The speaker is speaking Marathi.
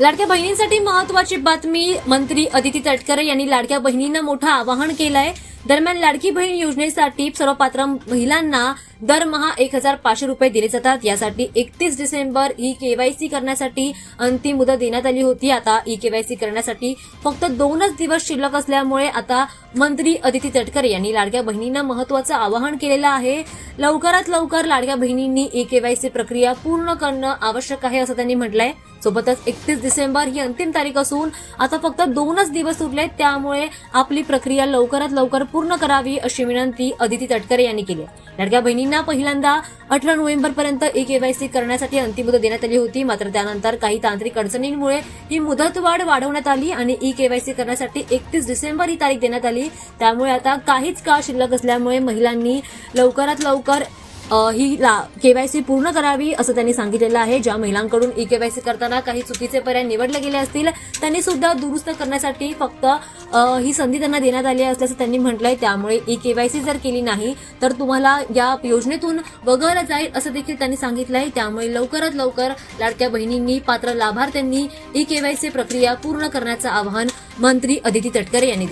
लाडक्या बहिणींसाठी महत्वाची बातमी मंत्री अदिती तटकरे यांनी लाडक्या बहिणींना मोठं आवाहन केलंय. दरम्यान लाडकी बहीण योजनेसाठी सर्व पात्र महिलांना दरमहा एक हजार पाचशे रुपये दिले जातात. यासाठी एकतीस डिसेंबर ई केवायसी करण्यासाठी अंतिम मुदत देण्यात आली होती. आता ई केवायसी करण्यासाठी फक्त दोनच दिवस शिल्लक असल्यामुळे आता मंत्री अदिती तटकरे यांनी लाडक्या बहिणींना महत्वाचं आवाहन केलेलं आहे. लवकरात लवकर लाडक्या बहिणींनी ई केवायसी प्रक्रिया पूर्ण करणं आवश्यक आहे असं त्यांनी म्हटलंय. सोबतच एकतीस डिसेंबर ही अंतिम तारीख असून आता फक्त दोनच दिवस उरले त्यामुळे आपली प्रक्रिया लवकरात लवकर पूर्ण करावी अशी विनंती अदिती तटकरे यांनी केली आहे. लाडक्या बहिणींना पहिल्यांदा अठरा नोव्हेंबर पर्यंत ई केवायसी करण्यासाठी अंतिम मुदत देण्यात आली होती मात्र त्यानंतर काही तांत्रिक अडचणींमुळे ही मुदतवाढ वाढवण्यात आली आणि ई केवायसी करण्यासाठी एकतीस डिसेंबर ही तारीख देण्यात आली त्यामुळे आता काहीच काळ शिल्लक असल्यामुळे महिलांनी लवकरात लवकर अ, ही केवायसी पूर्ण करावी असं त्यांनी सांगितलेलं आहे. ज्या महिलांकडून ई केवायसी करताना काही चुकीचे पर्याय निवडले गेले असतील त्यांनी सुद्धा दुरुस्त करण्यासाठी फक्त ही संधी त्यांना देण्यात आली असल्याचं त्यांनी म्हटलंय. त्यामुळे ई केवायसी जर केली नाही तर तुम्हाला या योजनेतून वगळलं जाईल असं देखील त्यांनी सांगितलंय. त्यामुळे लवकरात लवकर लाडक्या बहिणींनी पात्र लाभार्थ्यांनी ई केवायसी प्रक्रिया पूर्ण करण्याचं आवाहन मंत्री अदिती तटकरे यांनी